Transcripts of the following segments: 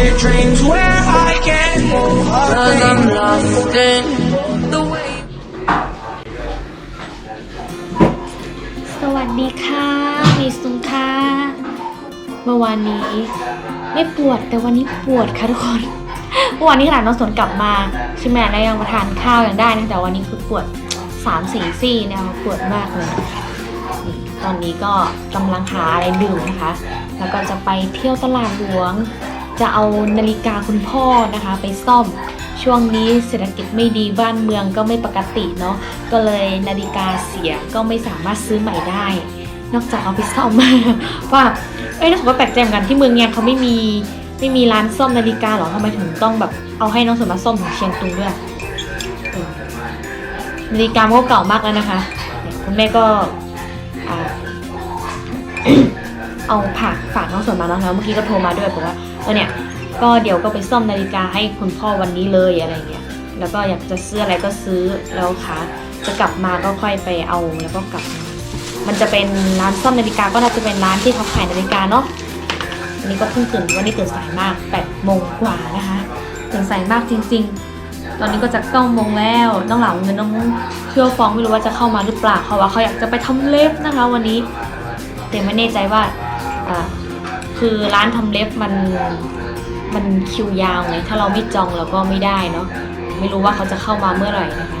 lucid dreams where I can move Cause I'm lost in the way สวัสดีค่ะมีสุงค่ะ เมื่อวานนี้ ไม่ปวดแต่วันนี้ปวดค่ะทุกคนเมื่อวานนี้ขนาดน้องสนกลับมาใช่ไหมแล้วยังมาทานข้าวยังได้นะแต่วันนี้คือปวดสามสี่ซี่เนี่ยปวดมากเลยนี่ตอนนี้ก็กำลังหาอะไรดื่มนะคะ แล้วก็จะไปเที่ยวตลาดหลวง จะเอานาฬิกาคุณพ่อนะคะ ไปซ่อมช่วงนี้เศรษฐกิจไม่ดีบ้านเมืองก็ไม่ปกติเนาะก็เลยนาฬิกาเสียก็ไม่สามารถซื้อใหม่ได้ นอกจากเอาไปซ่อมว่าเอ้ยน่าสนก็แปลกใจเหมือนกันที่เมืองเนียงเขาไม่มีไม่มีร้านซ่อมนาฬิกาหรอทำไมถึงต้องแบบเอาให้น้องสนมาซ่อมถึงเชียงตุงด้วยนาฬิกามันก็เก่ามากแล้วนะคะคุณแม่ก็อเอาฝากฝากน้องสนมาแล้วนะเมื่อกี้ก็โทรมาด้วยบอกว่า เออเนี่ยก็เดี๋ยวก็ไปซ่อมนาฬิกาให้คุณพ่อวันนี้เลยอะไรเงี้ยแล้วก็อยากจะซื้ออะไรก็ซื้อแล้วค่ะ จะกลับมาก็ค่อยไปเอาแล้วก็กลับมามันจะเป็นร้านซ่อมนาฬิกาก็น่าจะเป็นร้านที่เขาขายนาฬิกาเนาะวันนี้ก็เพิ่งตื่นวันนี้ตื่นสายมากแปดโมงกว่านะคะตื่นสายมากจริง ๆ ตอนนี้ก็จะเก้าโมงแล้วน้องหลังเงินน้องเชื่อฟองไม่รู้ว่าจะเข้ามาหรือเปล่าเขาว่าเขาอยากจะไปทำเล็บนะคะ วันนี้แต่ไม่แน่ใจว่าอ่า คือร้านทำเล็บมันมันคิวยาวไงถ้าเราไม่จองเราก็ไม่ได้เนาะไม่รู้ว่าเขาจะเข้ามาเมื่อไหร่นะคะ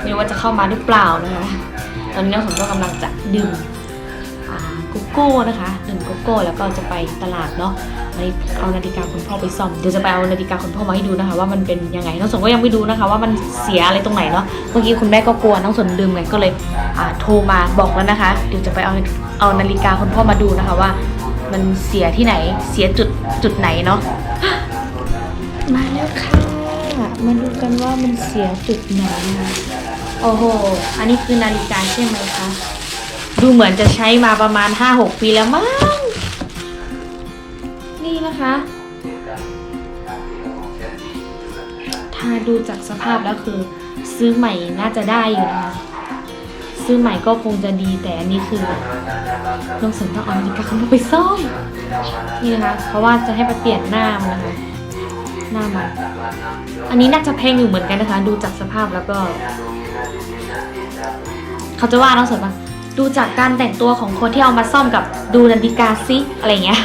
ไม่รู้ว่าจะเข้ามาหรือเปล่านะคะตอนนี้น้องผมก็กำลังจะดื่มอ่าโกโก้นะคะดื่มโกโก้แล้วก็จะไปตลาดเนาะไปเอานาฬิกาคุณพ่อไปซ่อมเดี๋ยวจะไปเอานาฬิกาคุณพ่อมาให้ดูนะคะ ว่ามันเป็นยังไงน้องสนก็ยังไม่ดูนะคะ ว่ามันเสียอะไรตรงไหนเนาะเมื่อกี้คุณแม่ก็กลัวน้องสนดื่มไงก็เลยโทรมาบอกแล้วนะคะ เดี๋ยวจะไปเอาเอานาฬิกาคุณพ่อมาดูนะคะว่า มันเสียที่ไหน เสียจุดจุดไหนเนาะมาแล้วค่ะมาดูกันว่ามันเสียจุดไหนโอ้โห อันนี้คือนาฬิกาใช่ไหมคะ ดูเหมือนจะใช้มาประมาณ 5-6 ปีแล้วมั้ง นี่นะคะ ถ้าดูจากสภาพแล้วคือ ซื้อใหม่น่าจะได้อยู่นะคะ ซื้อใหม่ก็คงจะดีแต่อันนี้คือลงสนต้องเอานาฬิกาคุณพ่อไปซ่อมนี่นะคะ เพราะว่าจะให้ไปเปลี่ยนหน้ามันนะคะ หน้ามันอันนี้น่าจะแพงอยู่เหมือนกันนะคะ ดูจากสภาพแล้วก็ เขาจะว่าน้องสนปะดูจากการแต่งตัวของคนที่เอามาซ่อมกับดูนาฬิกาซิอะไรเงี้ย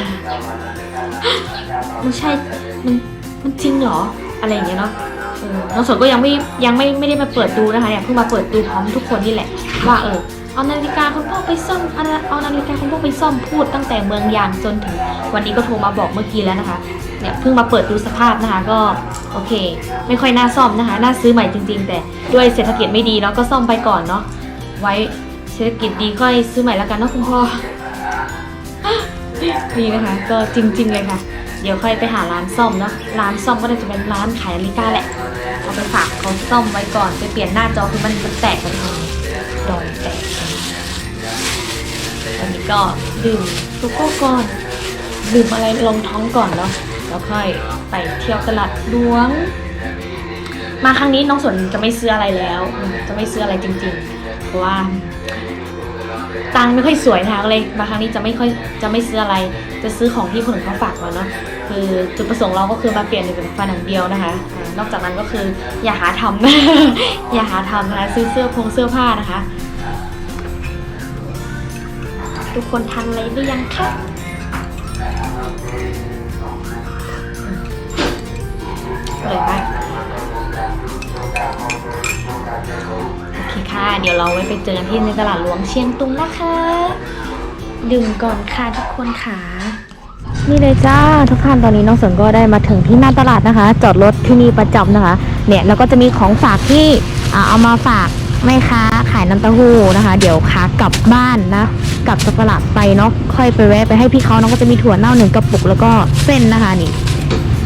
มันใช่มันมันจริงเหรออะไรอย่างเงี้ยเนาะ เออน้องสนก็ยังไม่ยังไม่ไม่ได้มาเปิดดูนะคะเนี่ยเพิ่งมาเปิดดูพร้อมทุกคนนี่แหละ ว่าเออเอานาฬิกาคุณพ่อไปซ่อมเอานาเอานาฬิกาคุณพ่อไปซ่อมพูดตั้งแต่เมืองยางจนถึง วันนี้ก็โทรมาบอกเมื่อกี้แล้วนะคะเนี่ยเพิ่งมาเปิดดูสภาพนะคะก็โอเค ไม่ค่อยน่าซ่อมนะคะน่าซื้อใหม่จริง ๆ แต่ด้วยเศรษฐกิจไม่ดีเนาะก็ซ่อมไปก่อนเนาะไว้เศรษฐกิจดีค่อยซื้อใหม่แล้วกันเนาะคุณพ่อนี่นะคะ ก็จริง ๆ เลยค่ะ เดี๋ยวค่อยไปหาร้านซ่อมเนาะร้านซ่อมก็น่าจะเป็นร้านขายนาฬิกาแหละเอาไปฝากเขาซ่อมไว้ก่อนไปเปลี่ยนหน้าจอคือมันมันแตกกันทางดอยแตกกันนี้ก็ดื่มโกโก้ก่อนดื่มอะไรลงท้องก่อนเนาะแล้วค่อยไปเที่ยวตลาดหลวง มาครั้งนี้น้องสนจะไม่ซื้ออะไรแล้ว จะไม่ซื้ออะไรจริงๆ เพราะว่า ตังไม่ค่อยสวยนะคะเลยมาครั้งนี้จะไม่ค่อยจะไม่ซื้ออะไร จะซื้อของที่คนอื่นเขาฝากมาเนาะคือจุดประสงค์เราก็คือมาเปลี่ยนเป็นฟันอย่างเดียวนะคะนอกจากนั้นก็คืออย่าหาทำอย่าหาทำนะคะซื้อเสื้อพงเสื้อผ้านะคะ ทุกคนทันอะไรหรือยังคะเลยไป เคค่ะ เดี๋ยวเราไว้ไปเจอกันที่ในตลาดหลวงเชียงตุงนะคะ ดื่มก่อนค่ะทุกคนค่ะนี่เลยจ้าทุกท่านตอนนี้น้องสนก็ได้มาถึงที่หน้าตลาดนะคะ จอดรถที่นี่ประจำนะคะ เนี่ยแล้วก็จะมีของฝากที่เอามาฝากแม่ค้าขายน้ำเต้าหู้นะคะ เดี๋ยวขากลับบ้านนะกลับจากตลาดไปเนาะค่อยไปแวะไปให้พี่เขาเนาะก็จะมีถั่วเน่าหนึ่งกระปุกแล้วก็เส้นนะคะนี่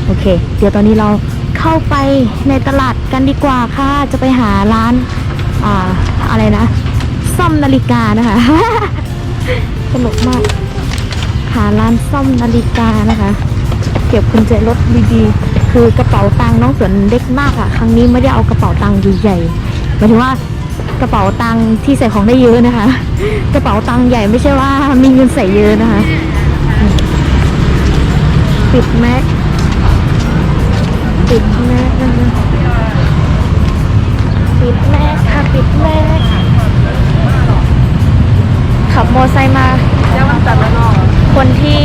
โอเค เดี๋ยวตอนนี้เราเข้าไปในตลาดกันดีกว่าค่ะจะไปหาร้าน อ่าอะไรนะ ซ่อมนาฬิกานะคะตลกมาก หาร้านซ่อมนาฬิกานะคะ เก็บกุญแจรถดีๆ คือกระเป๋าตังค์น้องสวนเล็กมากอะครั้งนี้ไม่ได้เอากระเป๋าตังค์ใหญ่ๆหมายถึงว่ากระเป๋าตังค์ที่ใส่ของได้เยอะนะคะ กระเป๋าตังค์ใหญ่ไม่ใช่ว่ามีเงินใส่เยอะนะคะ ปิดแม็กปิดแม่ปิดแม่ค่ะปิดแม่ขับมอไซค์มาคนที่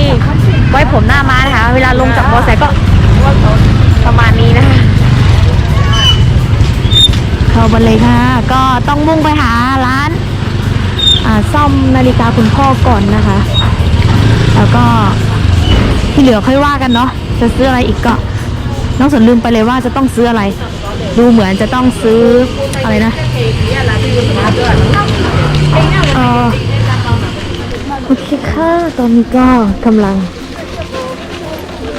ไว้ผมหน้าม้านะคะ เวลาลงจากมอไซค์ก็ประมาณนี้นะคะเข้าไปเลยค่ะ ก็ต้องมุ่งไปหาร้านซ่อมนาฬิกาคุณพ่อก่อนนะคะ แล้วก็ที่เหลือค่อยว่ากันเนาะจะซื้ออะไรอีกก็น้องสนลืมไปเลยว่าจะต้องซื้ออะไร ดูเหมือนจะต้องซื้ออะไรนะเออโอเคค่ะตอนนี้ก็กำลัง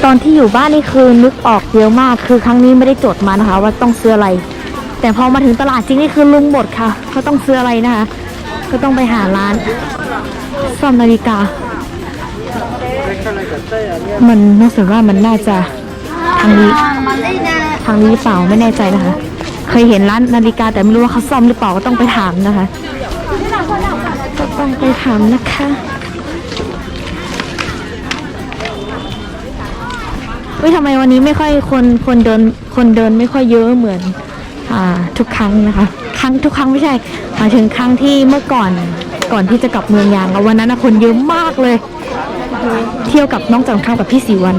ตอนที่อยู่บ้านนี่คือนึกออกเยอะมากคือครั้งนี้ไม่ได้จดมานะคะ ว่าต้องซื้ออะไร แต่พอมาถึงตลาดจริงนี่คือลุงหมดค่ะ ก็ต้องซื้ออะไรนะคะ ก็ต้องไปหาร้านซ่อมนาฬิกา มันน่าสนว่ามันน่าจะทางนี้างนี้หรือเปล่าไม่แน่ใจนะคะ เคยเห็นร้านนาฬิกาแต่ไม่รู้ว่าเขาซ่อมหรือเปล่าก็ต้องไปถามนะคะก็ต้องไปถามนะคะเฮ้ยทำไมวันนี้ไม่ค่อยคนคนเดินคนเดินไม่ค่อยเยอะเหมือน อ่า ทุกครั้งนะคะ ครั้งทุกครั้งไม่ใช่หมายถึงครั้งที่เมื่อก่อนก่อนที่จะกลับเมืองยางแล้ววันนั้นนะคนเยอะมากเลย เที่ยวกับน้องจังข้าวกับพี่สีวัน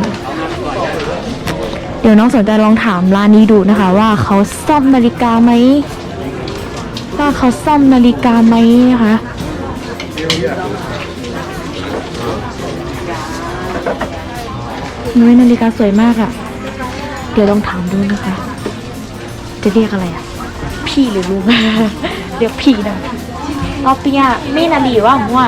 เดี๋ยวน้องสนใจลองถามร้านนี้ดูนะคะ ว่าเขาซ่อมนาฬิกาไหมว่าเขาซ่อมนาฬิกาไหมนะคะนุ้ยนาฬิกาสวยมากอะ่ะ เดี๋ยวลองถามดูนะคะ จะเรียกอะไรอะ่ะ พี่หรือลุงเรียกพี่นะเอาเปียไม่นาลีว่ามั่ว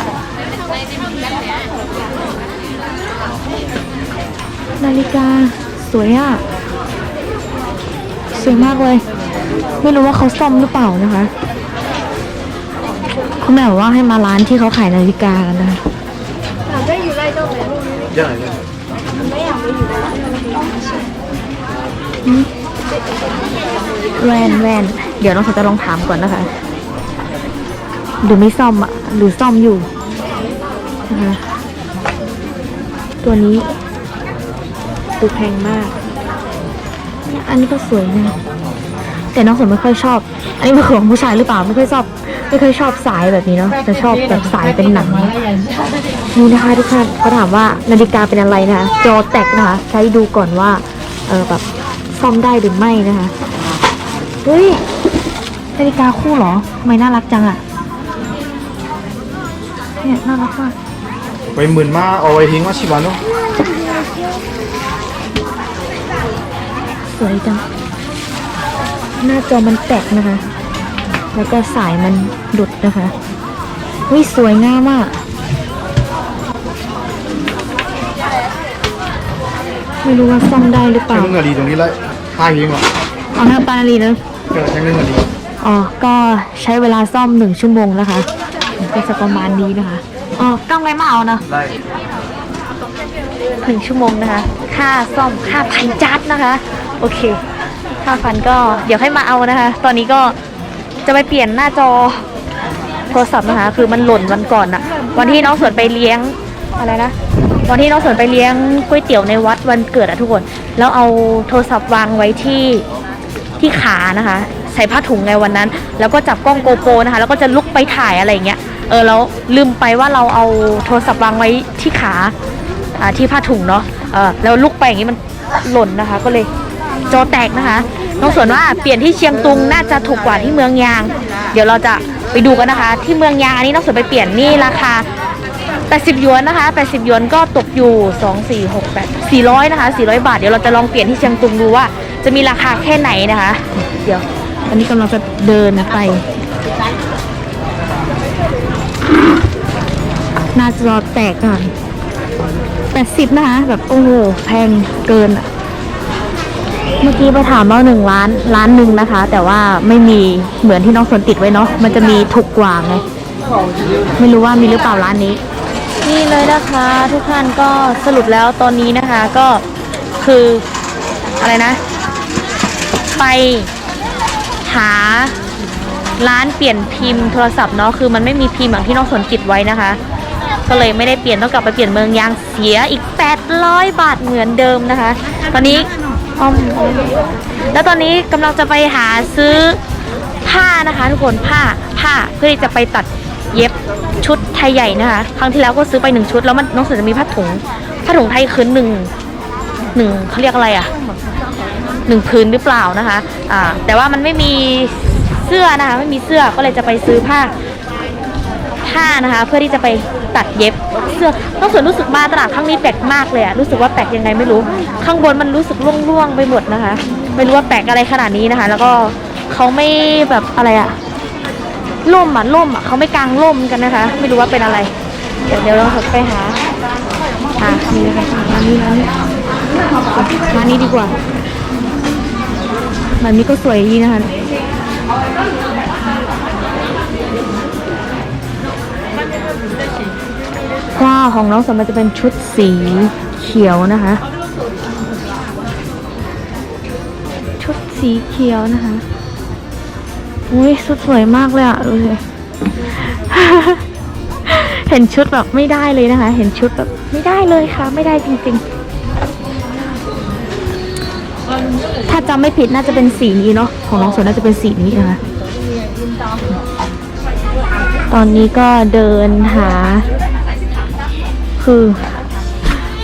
นาฬิกา สวยอะ่ะ สวยมากเลย ไม่รู้ว่าเขาซ่อมหรือเปล่านะคะคุณแม่บอกว่าให้มาร้านที่เขาขายนาฬิกากันนะคะแวนแวนเดี๋ยวน้องเขาจะลองถามก่อนนะคะหรือไม่ซ่อมอะ หรือซ่อมอยู่นะคะตัวนี้ ดูแพงมาก อันนี้ก็สวยนะแต่น้องสนไม่ค่อยชอบ อันนี้เป็นของผู้ชายหรือเปล่าไม่ค่อยชอบ ไม่ค่อยชอบสายแบบนี้เนาะจะชอบแบบสายเป็นหนังนี่นะคะทุกท่านเขาถามว่านาฬิกาเป็นอะไรนะคะจอแตกนะคะใช้ดูก่อนว่าเออแบบซ่อมได้หรือไม่นะคะเฮ้ยนาฬิกาคู่เหรอทำไมน่ารักจังอะเนี่ยน่ารักมากไว้หมื่นมาเอาไว้ทิ้งว่าชิบานุ วยจัง หน้าจอมันแตกนะคะ แล้วก็สายมันหลุดนะคะวิสวยงามมากไม่รู้ว่าซ่อมได้หรือเปใช้ล่าเงินดีตรงนี้เลยห้าทิ้งหรอเอาหน้าปานาลีเลยเออใช้เงินดีอ๋อ ก็ใช้เวลาซ่อมหนึ่งชั่วโมงนะคะ ก็จะประมาณนี้นะคะ อ๋อ ต้องไงมาเอานะได้หนึ่งชั่วโมงนะคะ ค่าซ่อม ค่าพันจัดนะคะ โอเคค่าพันก็เดี๋ยวให้มาเอานะคะ ตอนนี้ก็จะไปเปลี่ยนหน้าจอโทรศัพท์นะคะ คือมันหล่นวันก่อนอะวันที่น้องสวนไปเลี้ยงอะไรนะวันที่น้องสวนไปเลี้ยงก๋วยเตี๋ยวในวัดวันเกิดอะทุกคน แล้วเอาโทรศัพท์วางไว้ที่ที่ขานะคะ ใส่ผ้าถุงไงวันนั้น แล้วก็จับกล้องโกโปรนะคะ แล้วก็จะลุกไปถ่ายอะไรอย่างเงี้ย เออแล้วลืมไปว่าเราเอาโทรศัพท์วางไว้ที่ขาอ่าที่ผ้าถุงเนาะ เออแล้วลุกไปอย่างนี้มันหล่นนะคะ ก็เลย จอแตกนะคะ น้องสวนว่าเปลี่ยนที่เชียงตุงน่าจะถูกกว่าที่เมืองยาง เดี๋ยวเราจะไปดูกันนะคะ ที่เมืองยางอันนี้น้องสวนไปเปลี่ยนนี่ราคา 80หยวนนะคะ 80หยวนก็ตกอยู่ 2 4 6 8 400นะคะ400 บาท เดี๋ยวเราจะลองเปลี่ยนที่เชียงตุงดูว่า จะมีราคาแค่ไหนนะคะ เดี๋ยวอันนี้กำลังจะเดินไปน้าจอแตกก่อนแปดสิบนะคะแบบโอ้โหแพงเกินอะ เมื่อกี้ไปถามว่าหนึ่งล้านล้านหนึ่งนะคะ แต่ว่าไม่มีเหมือนที่น้องสนติดไว้เนาะมันจะมีถูกกว่าไงไม่รู้ว่ามีหรือเปล่าร้านนี้ นี่เลยนะคะทุกท่านก็สรุปแล้วตอนนี้นะคะก็คืออะไรนะ ไปหาร้านเปลี่ยนพิมพ์โทรศัพท์เนาะคือมันไม่มีพิมพ์อย่างที่น้องสนติดไว้นะคะ ก็เลยไม่ได้เปลี่ยนต้องกลับไปเปลี่ยนเมืองยางเสียอีก 800 บาทเหมือนเดิมนะคะ ตอนนี้ อ้อมแล้วตอนนี้กำลังจะไปหาซื้อผ้านะคะทุกคนผ้าผ้าเพื่อที่จะไปตัดเย็บชุดไทยใหญ่นะคะครั้งที่แล้วก็ซื้อไปหนึ่งชุดแล้วมันน้องเสือจะมีผ้าถุงผ้าถุงไทยคืนหนึ่งหนึ่งเขาเรียกอะไรอะหนึ่งพื้นหรือเปล่านะคะ อ่า แต่ว่ามันไม่มีเสื้อนะคะ ไม่มีเสื้อก็เลยจะไปซื้อผ้า ผ้านะคะ เพื่อที่จะไปตัดเย็บเสื้อน้องส่วนรู้สึกมาตลาดครั้งนี้แปลกมากเลยอะรู้สึกว่าแปลกยังไงไม่รู้ ข้างบนมันรู้สึกร่วงๆไปหมดนะคะ ไม่รู้ว่าแปลกอะไรขนาดนี้นะคะ แล้วก็เขาไม่แบบอะไรอะล่มอะล่มอะเขาไม่กางล่มกันนะคะ ไม่รู้ว่าเป็นอะไร เดี๋ยวเดี๋ยวเราไปหาหานี่นะคะร้านนี้ร้านนี้ร้านนี้ดีกว่าร้านนี้ก็สวยดีนะคะ ว่าของน้องสมมันจะเป็นชุดสีเขียวนะคะ ชุดสีเขียวนะคะอุ้ยสุดสวยมากเลยอะดูสิเห็นชุดแบบไม่ได้เลยนะคะ เห็นชุดแบบไม่ได้เลยค่ะ ไม่ได้จริงๆ ถ้าจำไม่ผิดน่าจะเป็นสีนี้เนาะของน้องสนน่าจะเป็นสีนี้นะคะ ตอนนี้ก็เดินหา คือ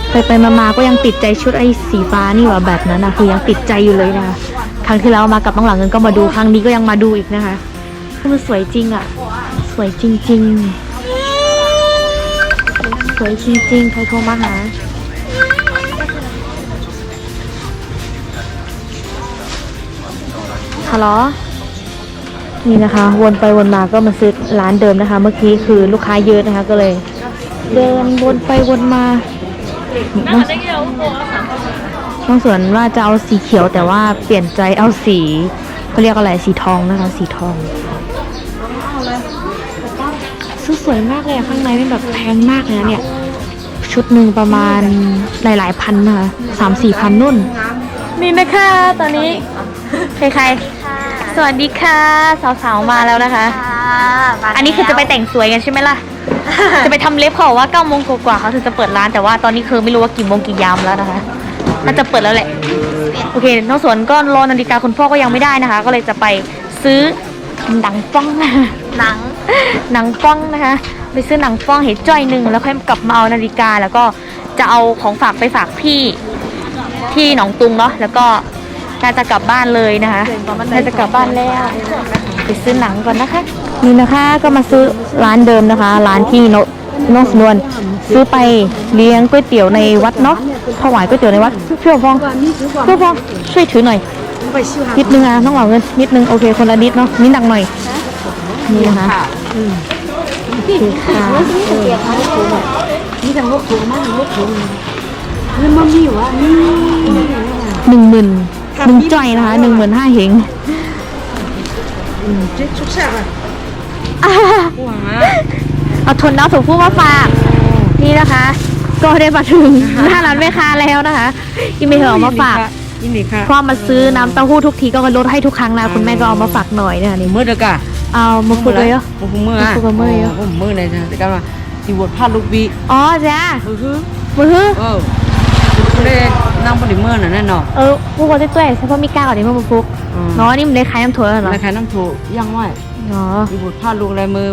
ไปไปมามาก็ยังติดใจชุดไอ้สีฟ้านี่ว่าแบบนั้นนะคือยังติดใจอยู่เลยนะคะครั้งที่แล้วมากับน้องหลังเงินก็มาดูครั้งนี้ก็ยังมาดูอีกนะคะคือมันสวยจริงอะสวยจริง ๆ สวยจริงๆใครโทรมาหาฮัลโหลนี่นะคะ วนไปวนมาก็มาซื้อร้านเดิมนะคะ เมื่อกี้คือลูกค้าเยอะนะคะก็เลย เดินวนไปวนมาน้องน้องสวนว่าจะเอาสีเขียวแต่ว่าเปลี่ยนใจเอาสีเขาเรียกอะไรสีทองนะคะ สีทองซื้อสวยมากเลยอะข้างในนี่แบบแพงมากเลยนะเนี่ย ชุดหนึ่งประมาณหลายๆพันนะคะสามสี่พันนุ่น นี่นะคะตอนนี้ใครๆสวัสดีค่ะ สาวๆมาแล้วนะคะ อันนี้คือจะไปแต่งสวยกันใช่ไหมล่ะ จะไปทำเล็บเขาบอกว่าเก้าโมงกว่าๆเขาถึงจะเปิดร้านแต่ว่าตอนนี้คือไม่รู้ว่ากี่โมงกี่ยามแล้วนะคะน่าจะเปิดแล้วแหละ โอเค น้องสวนก็รอนาฬิกาคุณพ่อก็ยังไม่ได้นะคะ ก็เลยจะไปซื้อหนังฟ้อง หนัง หนังฟ้องนะคะ ไปซื้อหนังฟ้องเห็ดจ้อยหนึ่งแล้วค่อยกลับมาเอานาฬิกาแล้วก็จะเอาของฝากไปฝากพี่ที่หนองตุงเนาะแล้วก็น่าจะกลับบ้านเลยนะคะน่าจะกลับบ้านแล้ว ไปซื้อหนังก่อนนะคะ นี่นะคะก็มาซื้อร้านเดิมนะคะ ร้านที่โนโนสนวนซื้อไปเลี้ยงก๋วยเตี๋ยวในวัดเนาะถวายก๋วยเตี๋ยวในวัดเพี่ยวฟองเพี่ยวฟองช่วยถือหน่อยนิดนึงอะน้องหวังเงินนิดนึงโอเคคนละนิดเนาะนิดหนักหน่อยนี่นะคะโอเคค่ะหนึ่งหมื่นหนึ่งจ่อยนะคะหนึ่งหมื่นห้าเหง เอาทนน้ำถูกพูดมาฝากนี่นะคะ ก็ได้มาถึงหน้าร้านแม่ค้าแล้วนะคะอีเมลเอามาฝากยินดีค่ะเพราะมาซื้อน้ำเต้าหู้ทุกทีก็ลดให้ทุกครั้งนะคุณแม่ก็เอามาฝากหน่อยนะคะนี่มือเด็กอะเอามาฝึกเลยเหรอผมมืออะฝึกกับมือเหรอผมมือเลยจ้ะแต่ก็ว่าสิบทพาดลูกบีอ๋อจ้ามือคือมือฮือเออได้นั่งบนมือน่ะแน่นอนเออผู้คนตุ้ยๆเฉพาะมีก้าก่อนนี้มาฟุก เนาะนี่มันได้ขายน้ำถั่วแล้วเหรอ ในใครน้ำโถย่างไว้เนาะสิบทพาดลูกอะไรมือ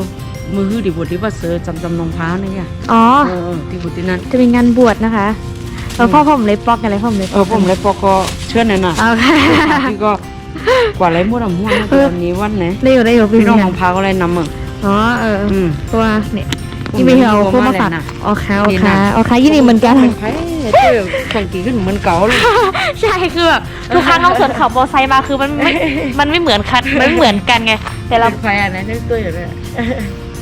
มือคือดิบทที่ว่าเสือจำจำนงพ้านี่ไงอ๋อ เออดิบทที่นั่น จะเป็นงานบวชนะคะเออพ่อผมเลยปอกกันเลยพ่อผมเลยเออผมเลยปอกก็เชื่อแน่น่ะเอาค่ะที่ก็กว่าไรมั่วดำมั่วนะวันนี้วันไหนได้อยู่ได้อยู่พี่น้องเยของพาก็เลยนำมึงอ๋อเอออืมเพราะว่าเนี่ยนี่ไม่เอาพวกมาฝากผมไม่ได้นะอ๋อค่ะอ๋อค่ะอ๋อค่ะยินดีเหมือนกันใค รเจอของกีขึ้นเหมือนเก่าเลย ใช่คือแบบทุกครั้งน้องสวนขับมอเตอร์ไซค์มาคือมันไม่ มันไม่เหมือนกันมันไม่เหมือนกันไง แต่เราเป็นใครอะนะนึกตัวอยู่เลย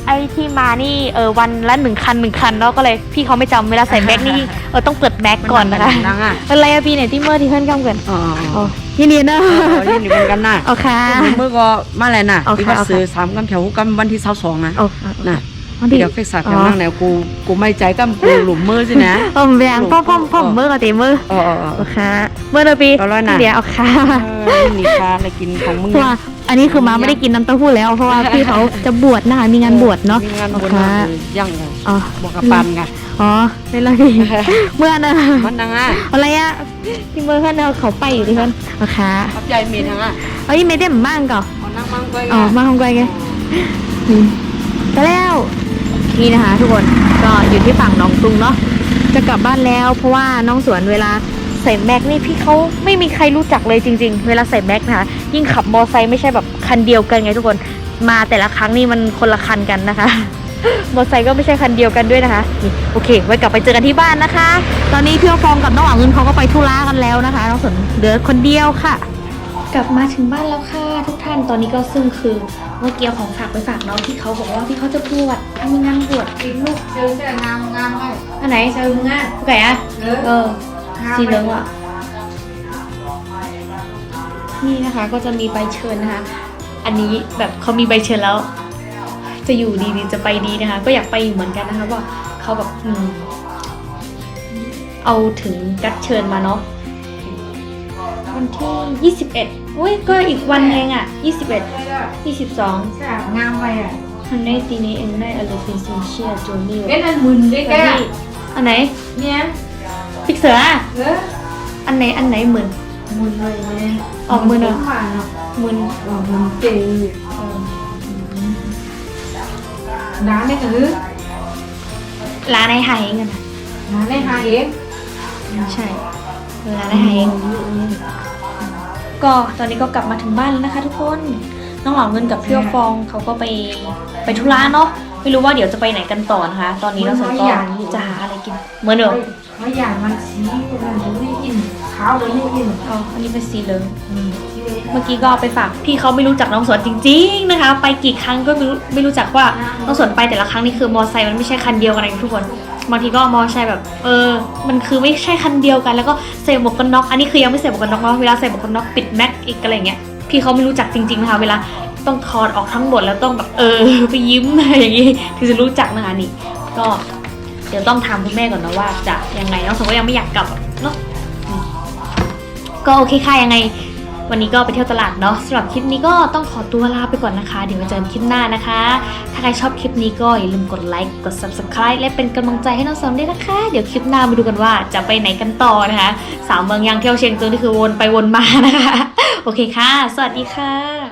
ไอ้ที่มานี่เออวันละหนึ่งคันหนึ่งคันเนาะก็เลยพี่เขาไม่จำเวลาใส่แม็กนี่เออต้องเปิดแม็กก่อนนะคะดังอะอะไรอะพี่เนี่ยที่เมื่อที่เพื่อนกำกันอ๋ออ๋อยินดีนะยินดีเหมือนกันนะโอเคเมื่อก็มาแล้วนะที่ว่าซื้อสามกำแถวกำวันที่เสาสองนะโอ้น่ะ วันที่เดี๋ยวเฟซสักอย่างนั่งแนวกูกูไม่ใจกำกูหลุมมือสินะเออแบงพ่อพ่อพ่อเมื่อกับเตมื่อเออเออเอโออเคเมื่อเดือนปีเอาร้อยนะเดี๋ยวเอาค่ะเออนี่ค่ะอะไรกินของมึงเพราะว่าอันนี้คือมาไม่ได้กินน้ำเต้าหู้แล้วเพราะว่าพี่เขาจะบวชนะคะมีงานบวชเนาะมีงานบวชโอเคยังไงอ๋อบอกกับปันไงอ๋อได้เลยเมื่อนะมันดังอะอะไรอะที่เมื่อท่านเอาเขาไปอยู่ที่ท่านเอาขาขับใจเมียทางอะเอ้ยไม่ได้บ้างก่อนเอานั่งมั่งก็อ๋อมาห้องไกลไงอืมไปแล้ว นี่นะคะ ทุกคนก็อยู่ที่ฝั่งหนองตุงเนาะจะกลับบ้านแล้วเพราะว่าน้องสวนเวลาใส่แม็กนี่พี่เขาไม่มีใครรู้จักเลยจริง ๆ เวลาใส่แม็กนะคะยิ่งขับมอไซค์ไม่ใช่แบบคันเดียวกันไงทุกคนมาแต่ละครั้งนี่มันคนละคันกันนะคะมอไซค์ก็ไม่ใช่คันเดียวกันด้วยนะคะนี่โอเค ไว้กลับไปเจอกันที่บ้านนะคะ ตอนนี้พี่อฟองกับน้องหวังเงินเขาก็ไปธุระกันแล้วนะคะน้องสนเหลือคนเดียวค่ะ กลับมาถึงบ้านแล้วค่ะ ทุกท่านตอนนี้ก็ซึ่งคือเมื่อกี้เอาของฝากไปฝากน้องที่เขาบอกว่าพี่เขาจะบวชมีงานบวช กินลูกเจอแต่งามงามเลยอันไหนเจอมึงอะผู้ไก่อะเออสีเหลืองอะ นี่นะคะก็จะมีใบเชิญนะคะ อันนี้แบบเขามีใบเชิญแล้ว จะอยู่ดีหรือจะไปดีนะคะ ก็อยากไปอยู่เหมือนกันนะคะว่าเขาแบบอืมเอาถึงกัดเชิญมาเนาะวันที่ 21 อุ้ยก็อีกวันเองอะ21 22งามไปอะทันได้ตีนี้เองได้อะไรเป็นซินเชียจูนี่เอ็นอันมึนได้แกอันไหนเนี่ยพิกเสืออะเอออันไหนอันไหนหมื่นมึนเลยเนี่ยออกมึนเหรอมาเนาะหมื่นออกมึนเจ๋งน้าได้กับหือร้านไอ้หายเองอะนะน้าได้หาเองใช่ร้านไอ้หายเอง ก็ตอนนี้ก็กลับมาถึงบ้านแล้วนะคะ ทุกคนน้องหลองเงินกับพี่ฟองเขาก็ไปไปธุระเนาะไม่รู้ว่าเดี๋ยวจะไปไหนกันต่อนะคะ ตอนนี้เราสองก็จะหาอะไรกินเหมือนเดิมไม่อยากมันสีมันไม่กินขาวเลยไม่กินอ๋ออันนี้เป็นสีเหลืองเมื่อกี้ก็เอาไปฝากพี่เขาไม่รู้จักน้องสวนจริง ๆนะคะ ไปกี่ครั้งก็ไม่รู้ไม่รู้จักว่าน้องสวนไปแต่ละครั้งนี่คือมอไซค์มันไม่ใช่คันเดียวกันนะทุกคนบางทีก็มอไซค์แบบเออ มันคือไม่ใช่คันเดียวกัน แล้วก็ใส่หมวกกันน็อกอันนี้คือยังไม่ใส่หมวกกันน็อกเนาะเวลาใส่หมวกกันน็อกปิดแม็กอีกอะไรเงี้ยพี่เขาไม่รู้จักจริงๆนะคะเวลาต้องถอดออกทั้งหมดแล้วต้องแบบเออไปยิ้มอะไรอย่างงี้ถึงจะรู้จักนะคะนี่ ก็เดี๋ยวต้องถามคุณแม่ก่อนนะว่าจะยังไงน้องสวนก็ยังไม่อยากกลับอะเนาะอืมก็โอเคค่ะยังไง วันนี้ก็ไปเที่ยวตลาดเนาะสำหรับคลิปนี้ก็ต้องขอตัวลาไปก่อนนะคะ เดี๋ยวมาเจอกันคลิปหน้านะคะ ถ้าใครชอบคลิปนี้ก็อย่าลืมกดไลค์กด subscribe และเป็นกำลังใจให้น้องสองด้วยนะคะ เดี๋ยวคลิปหน้ามาดูกันว่าจะไปไหนกันต่อนะคะ สาวเมืองยังเที่ยวเชียงตุงนี่คือวนไปวนมานะคะ โอเคค่ะ สวัสดีค่ะ